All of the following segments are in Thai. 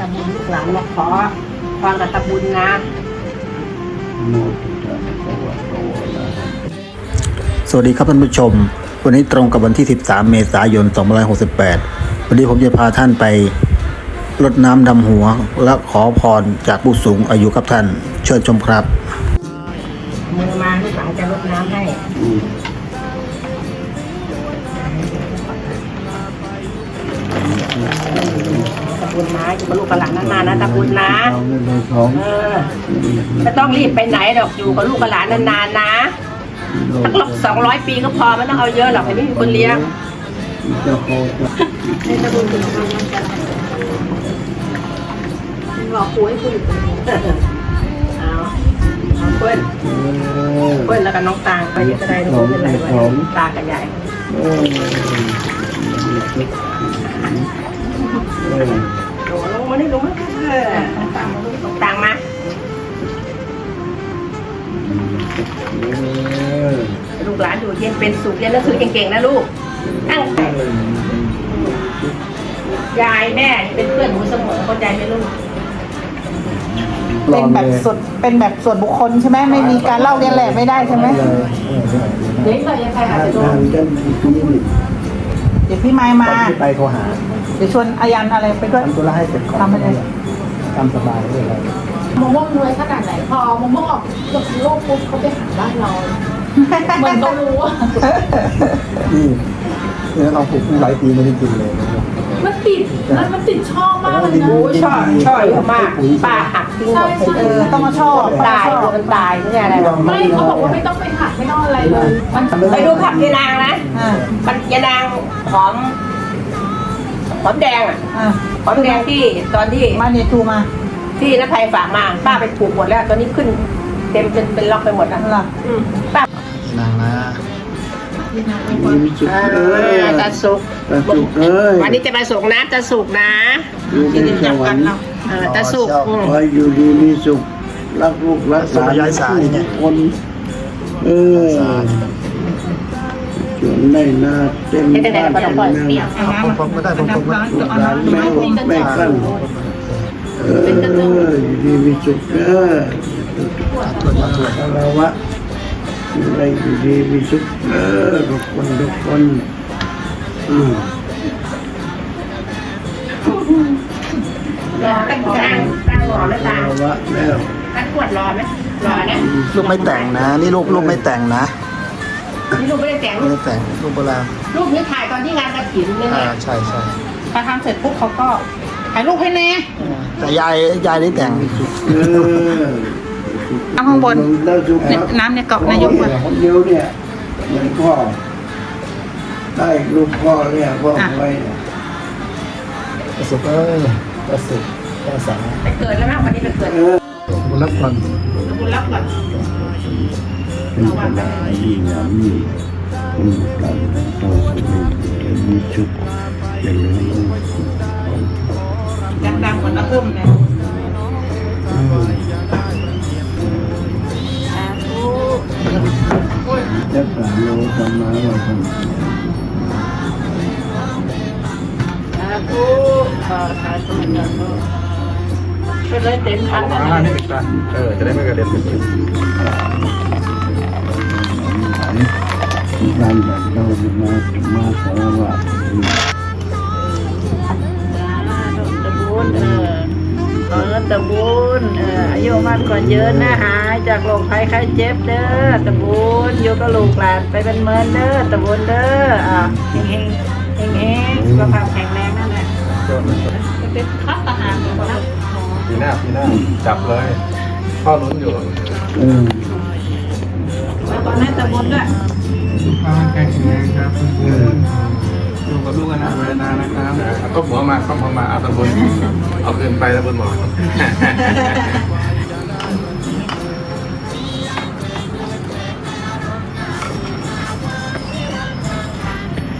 ตะบุญลูกหลานมาขอพรกับตะบุญนะโมตุตะภะวะโตอะระหะสวัสดีครับท่านผู้ชม วันนี้ตรงกับวันที่ 13 เมษายน 2568 วันนี้ผมจะพาท่านไปรดน้ำดำหัว และขอพรจากผู้สูงอายุครับท่าน เชิญชมครับ มือมาลูกหลานจะรดน้ำให้ บุญนะอยู่กับลูกกับหลานนานๆนะตะบุญนะเอาเงินในท้องเออไม่ต้องรีบไปไหนดอกอยู่กับลูกกับหลานนานๆนะสักสองร้อยปีก็พอไม่ต้องเอาเยอะหรอกไม่มีคนเลี้ยงเจ้าโคจะให้ตะบุญเป็นคนยังกันรอคุยคุยเอาเอาเพื่อนเออเพื่อนแล้วก็น้องตางไปเยอะก็ได้ทุกคนเป็นไรไว้ตากับยายเออ นี่ลงมาเออน้องตางมาลูกน้องตางมาเออลูกหลานอยู่เย็นเป็นสุขเรียนหนังสือเก่งๆนะลูกตั้งใจยายแม่นี่เป็นเพื่อนหนูเสมอเข้าใจไหมลูกเป็นแบบส่วนเป็นแบบส่วนบุคคลใช่ไหมไม่มีการเล่าเรียนแหละไม่ได้ใช่ไหมเด็กเรายังไงอาจจะโดน ดี๋ยวพี่ไม้มาที่ไปโทรหาเดี๋ยวชวนอายันอะไรไปด้วย ทำธุระให้เสร็จก่อนทำไปเลย ทำสบายไม่เป็นไรมะม่วงรวยขนาดไหนพอมะม่วงออกจากโลกปุ๊บเขาไปหาบ้านเราเหมือนเขารู้ว่านี่นี่เราปลูกหลายปีไม่ได้กินเลย มันติดมันมันติดชอบมากเลยนะ โอ้ชอบชอบเยอะมากป้าหักทิ้งหมดเออต้องมาชอบตายเดี๋ยวมันตายไม่ใช่อะไรหรอกไม่เขาบอกว่าไม่ต้องไปหักไม่ต้องอะไรเลยมันไปดูผักยานางนะอ่ามันยานางหอมหอมแดงอะอ่าหอมแดงที่ตอนที่มาเนี่ยทูมา ที่นภัยฝากมาป้าไปปลูกหมดแล้ว ตอนนี้ขึ้น เต็มจนเป็นล็อกไปหมดแล้วนั่นล่ะอืมป้านางนะ มีสุขเอเอออตาสุก ตาสุกเอ้ยวันนี้จะไปส่งนะตาสุกนะอยู่ในสวรรค์เออตาสุกอืมคอยอยู่ดีมีสุขรักลูกรักหลานทุกคน เออสวนได้นาเต็มให้แต่ไหนบ้านก็เต็ต้องมปล่อยเมืองเปรี้ยว ผมผมก็ได้ผมผมลูกหลานแม่อกแม่กั้นเอออยู่ดีมีสุขเออตรวมาตรวจคารวะ ได้อยู่ดีมีสุขเออทุกคนทุกคนอืมรอตั้งตั้งตั้งรอแล้วตาคารวะแล้วตั้งขวดรอไหมรอนะลูกไม่แต่งนะ นี่ลูกลูกไม่แต่งนะนี่ลูกไม่ได้แต่งไม่ได้แต่งลูกโบราณลูกนี่ถ่ายตอนที่งานกระถิ่นเนี่ยอ่าใช่ใช่พอทำเสร็จปุ๊บเขาก็ถ่ายรูปให้แน่แต่ยายยายได้แต่ง เออ เอาข้างบนเนี่ยน้ำเนี่ยเกาะนายกมาคนเดียวเนี่ยเหมือนพ่อได้ลูกพ่อเนี่ยพ่อไว้ประสบเอ้ยประสบประสาไปเกิดแล้วนะวันนี้ไปเกิดเออบุญรับก่อนคุณรับก่อนเป็นขนาดยิ่งอย่างนี้คุณเราต่อสู้จะมีชุดอย่างนี้ดังๆเหมือนน้ำพึ่มเนี่ย จะสามโลธรรมะเราทำสาธุสาธุสาธุไปเลยเต็มคันมานะน้านี่ติดกันเออ จะได้ไม่กระเด็นไปถึงการแบบเรามามาสารวะตะบุญเออเออตะบุญเอออายุมันก่อนเยอะนะหาย จากโรคภัยไข้เจ็บเด้อตะบุญอยู่กับลูกหลานไปเป็นเมินเด้อตะบุญเด้ออะเฮงเฮงเฮงเฮงสุขภาพแข็งแรงนั่นแหละเป็นคัดทหารเลยนะปีหน้าปีหน้าจับเลยพ่อลุ้นอยู่เออแล้วตอนนั้นตะบุญด้วยพ่อแข็งแรงครับอยู่กับลูกกันนานเวลานะครับก็หัวมาก็หัวมาเอาตะบุญเอาคืนไปตะบุญบอก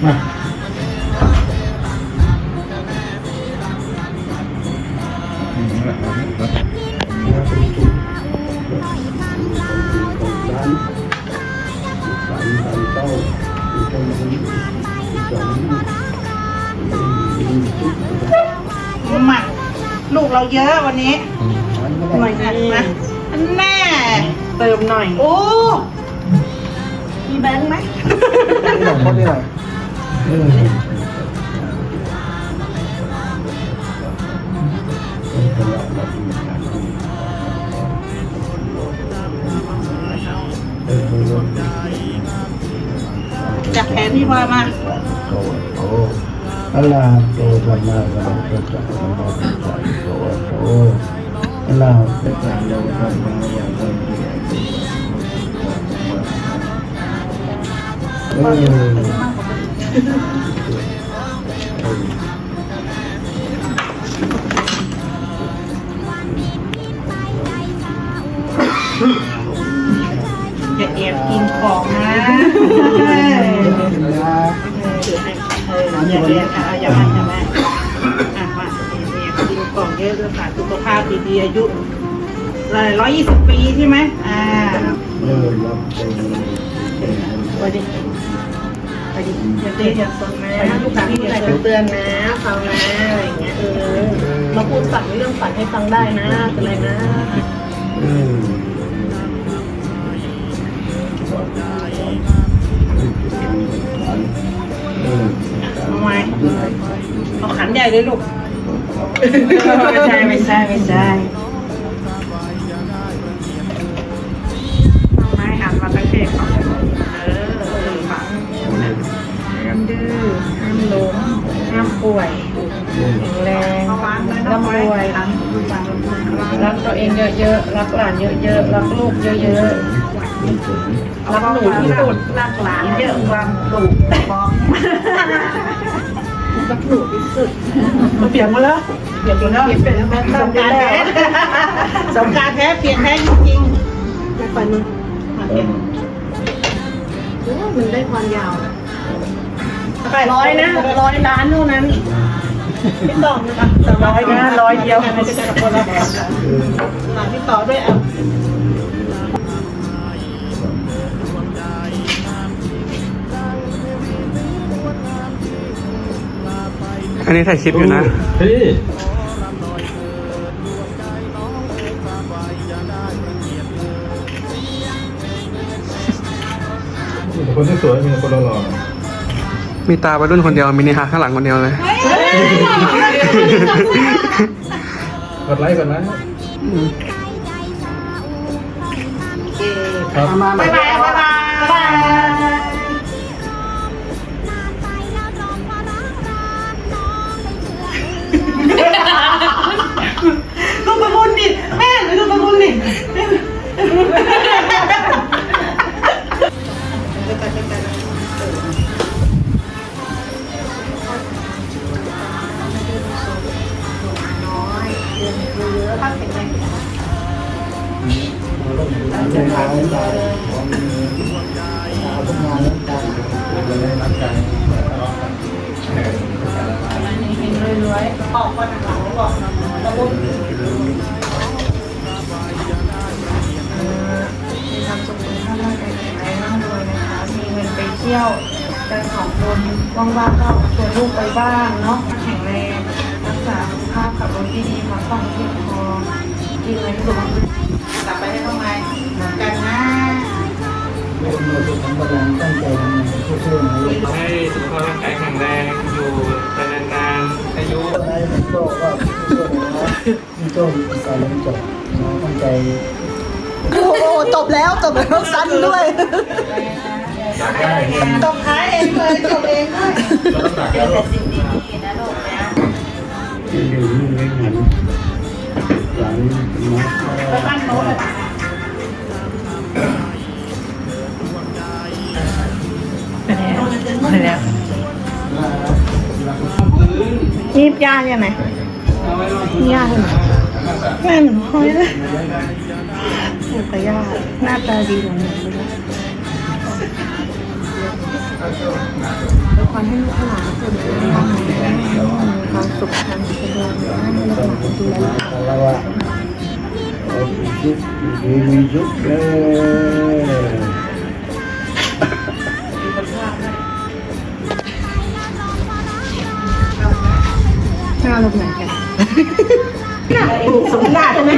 มาร้านร้านร้านเต้าอยู่ตรงนี้สองหมักลูกเราเยอะวันนี้หน่อยนะนะอันแน่เติมหน่อย โอ้ มีแบงค์ไหม จับแขนพี่พลอยมาโตโตอะลาโตสัมมาสัมพุทธัสสะนะโมตัสสะโตโตอะลาโตสัมมาสัมพุทธัสสะเออ อย่าแอบกินของนะถือให้เอออย่าแอบอะอย่ามาอย่ามาอะมาแอบกินของเยอะด้วยค่ะสุขภาพดีๆอายุร้อยยี่สิบปีใช่ไหมอ่าเออรับไปไป ดิไปดิอย่าเตะอย่าสนนะลูกหลานที่อย่าสนเตือนนะฟังนะอะไรอย่างเงี้ยเออมาพูดฝันเรื่องฝันให้ฟังได้นะอะไรนะเออเออทำไมเอาขันใหญ่เลยลูก ไม่ใช่ไม่ใช่ไม่ใช่ ป่วยแข็งแรงเอาวางเลยน้องร่ำไว้รวยวางวางรักตัวเองเยอะๆ รักหลานเยอะๆ รักลูกเยอะๆ รักหนูที่สุด รักหลานเยอะกว่าลูกบอกรักหนูที่สุดมาเปลี่ยนมาแล้วเปลี่ยนมาแล้วเปลี่ยนเป็นแม่สตั้งงกรารแล้แท้วสงกรารแท้เปลี่ยนแท้จริงไม่ฝันมันๆมาเปลี่ยนโอ้มันได้ความยาวนะ ไปร้อยนะร้อยล้านเท่านั้นพี่ตองนะคะแต่ร้อยนะร้อยเดียวไม่จะกับคนละแบบหลังที่ต่อด้วยอะอันนี้ถ่ายคลิปอยู่นะเฮ้ยคนที่สวยมีคนหล่อ มีตาวัยรุ่นคนเดียวมินิฮาร์ทข้างหลังคนเดียวเลย กดไลค์กดไลค์ครับ บ๊ายบายบ๊ายบายบ๊าย รวยๆออกคนหลังบอกตะบุญมีความสุขสุขภาพร่างกายแข็งแรงร่ำรวยนะคะ มีเงินไปเที่ยวกันสองคนว่างๆก็ชวนลูกไปบ้างเนาะแข็งแรงรักษาสุขภาพขับรถดีๆพักผ่อนเพียงพอกินอะไรที่สุขกลับไปได้ทำไมเหมือนกันนะ ให้สุขภาพร่างกายแข็งแรงอยู่ไปนานๆอายุโอ้โหจบแล้วจบแล้วสั้นด้วยจบท้ายเองเลยจบเองด้วยที่อยู่นี่ไม่หันหลังมาไปบ้านโน้ตเล ยไปแล้วนี่ยาเนี่ยไหนยาเหรอแม่หนูห้อยเลยหนูแต่ยาหน้าตาดีกว่าหนูเลยแล้วความให้ลูกหลานส่วนตัวมีความสุขทางจิตใจนะให้ลูกหลานดูแลแล้ ข้าวเราเหมือนกันหน่ะถูกสมราใช่ไหม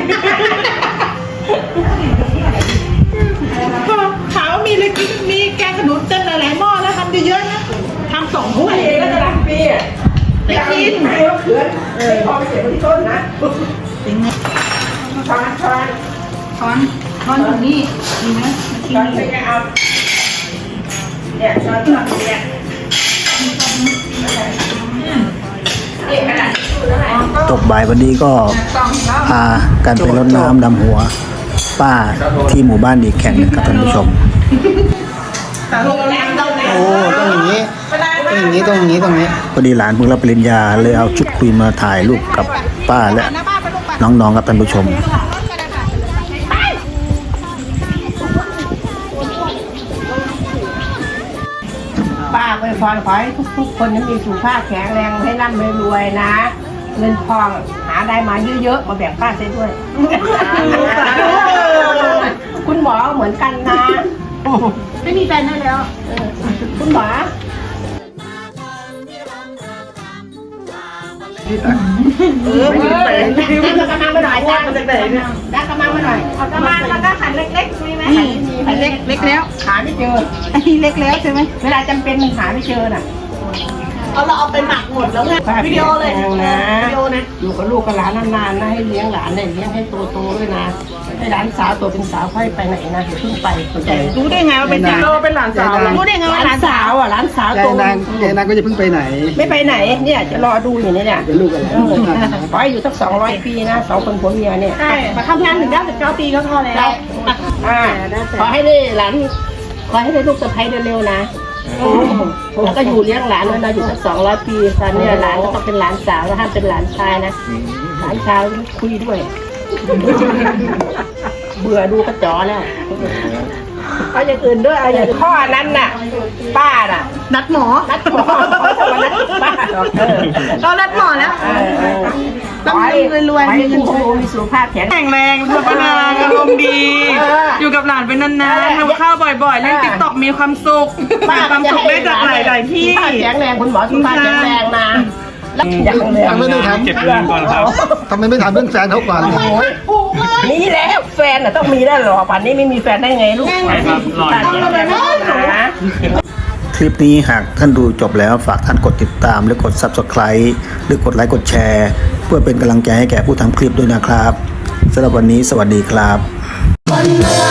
ถาวมีเลยกินมีแกงขนุนเต้นหลายๆหม้อแล้วทำเยอะๆนะทำสองถ้วยเองก็จะรักปีอะจะกินไม่ว่าเขื่อนเออพอไปเสียบไว้ที่ต้นนะจริงไหมช้อนช้อนช้อนช้อนอยู่นี่มีไหมช้อนใช้ไงเอาเนี่ยช้อนช้อนเนี่ยนี่กระดาด ตกบ่ายวันนี้ก็พากันไปรดน้ำดำหัว ป้าที่หมู่บ้านอีกแข่งหนึงครับท่านผู้ชมแต่ลงแรงต้องแรงโอ้ต้องอย่างนี้ต้องอย่างนี้ต้องอย่างนี้ตรงนี้พอดีหลานเพิ่งรับปริญญาเลยเอาชุดคุยมาถ่ายรูปกับป้าและน้องๆครับท่านผู้ชมป้าอวยพรขอให้ทุกๆ คนนั้นมีสุขภาพแข็งแรงให้ร่ำรวยๆนะ เงินทองหาได้มาเยอะๆ มาแบ่งป้าเสียด้วย คุณหมอเหมือนกันนะ ไม่มีแฟนได้แล้ว คุณหมอเออไม่ได้เป็นดักกระมังมาหน่อยจ้าดักกระมังมาหน่อยเอากระมังแล้วก็ขันเล็กๆมีไหมนี่อันเล็กเล็กแล้ว หาไม่เจออันนี้เล็กแล้วใช่ไหมเวลาจำเป็นหาไม่เจอน่ะ เอาเราเอาไปหมักหมดแล้วไงวิดีโอเลยนะวิดีโอนะอยู่กับลูกกับหลานนานๆนะให้เลี้ยงหลานเนี่ยเลี้ยงให้โตๆด้วยนะให้หลานสาวโตเป็นสาวค่อยไปไหนนะอย่าเพิ่งไปเข้าใจรู้ได้ไงว่าเป็นสาวเป็นหลานสาวรู้ได้ไงว่าหหลาลานนสาวอะหลานสาวยาโตยนางยายนางก็จะเพิ่งไปไหน ไม่ไปไหนเนี่ยจะรอดูอยู่เนี่ยเป็นลูกอะไรเออขอให้อยู่สักสองร้อยปีนะสองคนผัวเมียเนี่ยใช่มาทำงานถึงเก้าสิบเก้าปีก็พอแล้วอ่าขอให้ได้หลานขอให้ได้ลูกสะใภ้เร็วๆนะ แล้วก็อยู่เลี้ยงหลานด้วยนะอยู่สักสองร้อยปีตอนนี้หลานก็ต้องเป็นหลานสาวแล้วห้ามเป็นหลานชายนะหลานชายคุยด้วย เบื่อดูกระจอแล้วเอาอย่างอื่นด้วยเอาอย่างอื่นพ่อนั้นน่ะ ป้าน่ะ นัดหมอนัดหมอเขาจะมานัดป้าหรอกเออเรานัดหมอแล้วเออเออ ต้องรวยรวยขอมีให้เงินผู้ใช้ชมมีสุขภาพแข็งแรงแข็งแรงสุขภาพอารมณ์ดีเอออยู่กับหลานเป็นนานๆทำข้าวบ่อยๆ เล่นเออติ๊กต็อกมีความสุขหาความสุขได้จากหลายๆที่สุขภาพแข็งแรงคุณหมอสุขภาพแข็งแรงนะแล้วอย่างแรงทำไมไม่ถามเก็บเงินก่อนครับทำไมไม่ถามเรื่องแฟนเขาก่อนโอ้ยมีแล้วแฟนน่ะต้องมีได้หรอป่านนี้ไม่มีแฟนได้ไงลูกครับรออยู่นะ คลิปนี้หากท่านดูจบแล้วฝากท่านกดติดตามหรือกด Subscribe หรือกดไลค์กดแชร์ เพื่อเป็นกำลังใจให้แก่ผู้ทำคลิปด้วยนะครับสำหรับวันนี้สวัสดีครับ